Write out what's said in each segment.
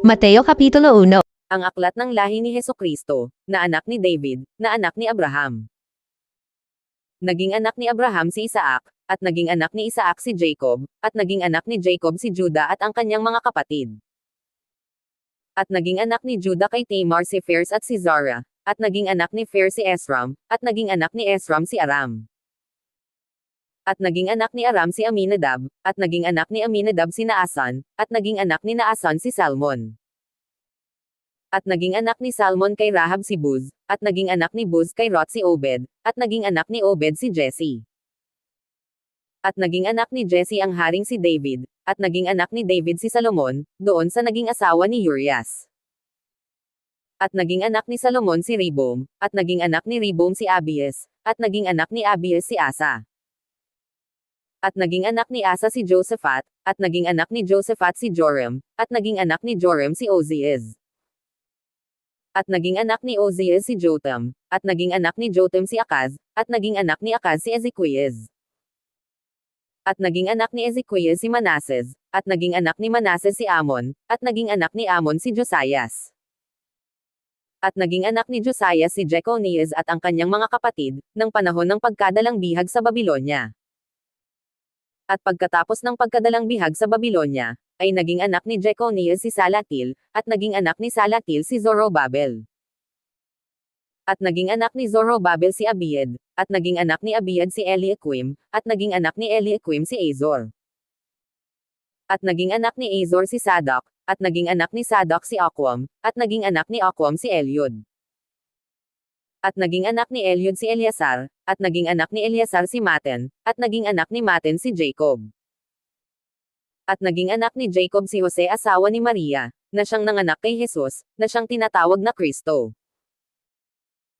Mateo Kapitulo 1 Ang aklat ng lahi ni Heso Kristo, na anak ni David, na anak ni Abraham. Naging anak ni Abraham si Isaac, at naging anak ni Isaac si Jacob, at naging anak ni Jacob si Judah at ang kanyang mga kapatid. At naging anak ni Judah kay Tamar si Phares at si Zara, at naging anak ni Phares si Esram, at naging anak ni Esram si Aram. At naging anak ni Aram si Aminadab, at naging anak ni Aminadab si Naasan, at naging anak ni Naasan si Salmon. At naging anak ni Salmon kay Rahab si Buz, at naging anak ni Buz kay Rot si Obed, at naging anak ni Obed si Jesse. At naging anak ni Jesse ang haring si David, at naging anak ni David si Salomon, doon sa naging asawa ni Urias. At naging anak ni Salomon si Ribom, at naging anak ni Ribom si Abies, at naging anak ni Abies si Asa. At naging anak ni Asa si Josephat, at naging anak ni Josephat si Joram, at naging anak ni Joram si Ozias. At naging anak ni Ozias si Jotam, at naging anak ni Jotam si Akaz, at naging anak ni Akaz si Ezequias. At naging anak ni Ezequias si Manases, at naging anak ni Manases si Amon, at naging anak ni Amon si Josias. At naging anak ni Josias si Jeconias at ang kanyang mga kapatid, ng panahon ng pagkadalang bihag sa Babylonia. At pagkatapos ng pagkadalang bihag sa Babylonia, ay naging anak ni Jeconias si Salatil, at naging anak ni Salatil si Zorobabel. At naging anak ni Zorobabel si Abiad, at naging anak ni Abiad si Eliaquim, at naging anak ni Eliaquim si Azor. At naging anak ni Azor si Sadok, at naging anak ni Sadok si Aquam, at naging anak ni Aquam si Eliud. At naging anak ni Eliud si Eleazar, at naging anak ni Eleazar si Maten, at naging anak ni Maten si Jacob. At naging anak ni Jacob si Jose asawa ni Maria, na siyang nanganak kay Jesus, na siyang tinatawag na Kristo.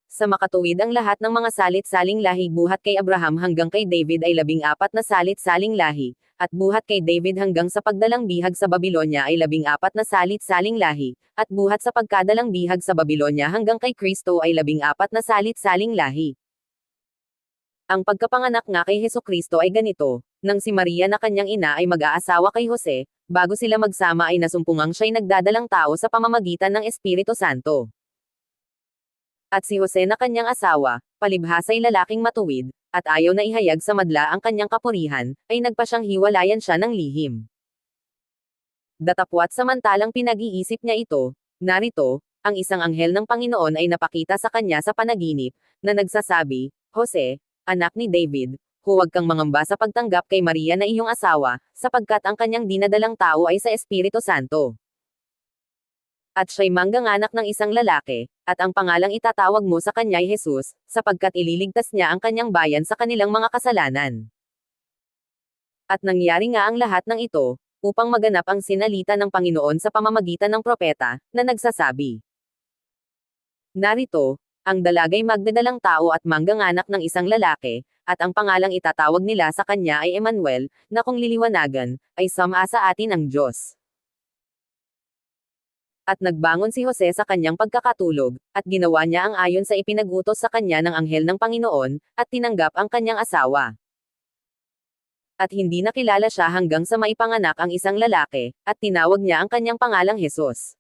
Sa makatuwid ang lahat ng mga salit-saling lahi buhat kay Abraham hanggang kay David ay labing apat na salit-saling lahi, at buhat kay David hanggang sa pagdalang bihag sa Babylonia ay labing apat na salit-saling lahi, at buhat sa pagkadalang bihag sa Babylonia hanggang kay Kristo ay labing apat na salit-saling lahi. Ang pagkapanganak nga kay Heso Kristo ay ganito, nang si Maria na kanyang ina ay mag-aasawa kay Jose, bago sila magsama ay nasumpungang siya'y nagdadalang tao sa pamamagitan ng Espiritu Santo. At si Jose na kanyang asawa, palibhasa'y lalaking matuwid, at ayaw na ihayag sa madla ang kanyang kapurihan, ay nagpa siyang hiwalayan siya ng lihim. Datapwat samantalang pinag-iisip niya ito, narito, ang isang anghel ng Panginoon ay napakita sa kanya sa panaginip, na nagsasabi, Jose, anak ni David, huwag kang mangamba sa pagtanggap kay Maria na iyong asawa, sapagkat ang kanyang dinadalang tao ay sa Espiritu Santo. At siya'y mangganganak ng isang lalaki, at ang pangalang itatawag mo sa kanya'y Jesus, sapagkat ililigtas niya ang kanyang bayan sa kanilang mga kasalanan. At nangyari nga ang lahat ng ito, upang maganap ang sinalita ng Panginoon sa pamamagitan ng propeta, na nagsasabi. Narito, ang dalagay magdadalang tao at mangganganak ng isang lalaki, at ang pangalang itatawag nila sa kanya ay Emmanuel, na kung liliwanagan, ay sama sa atin ang Diyos. At nagbangon si Jose sa kanyang pagkakatulog, at ginawa niya ang ayon sa ipinagutos sa kanya ng anghel ng Panginoon, at tinanggap ang kanyang asawa. At hindi nakilala siya hanggang sa maipanganak ang isang lalaki, at tinawag niya ang kanyang pangalang Jesus.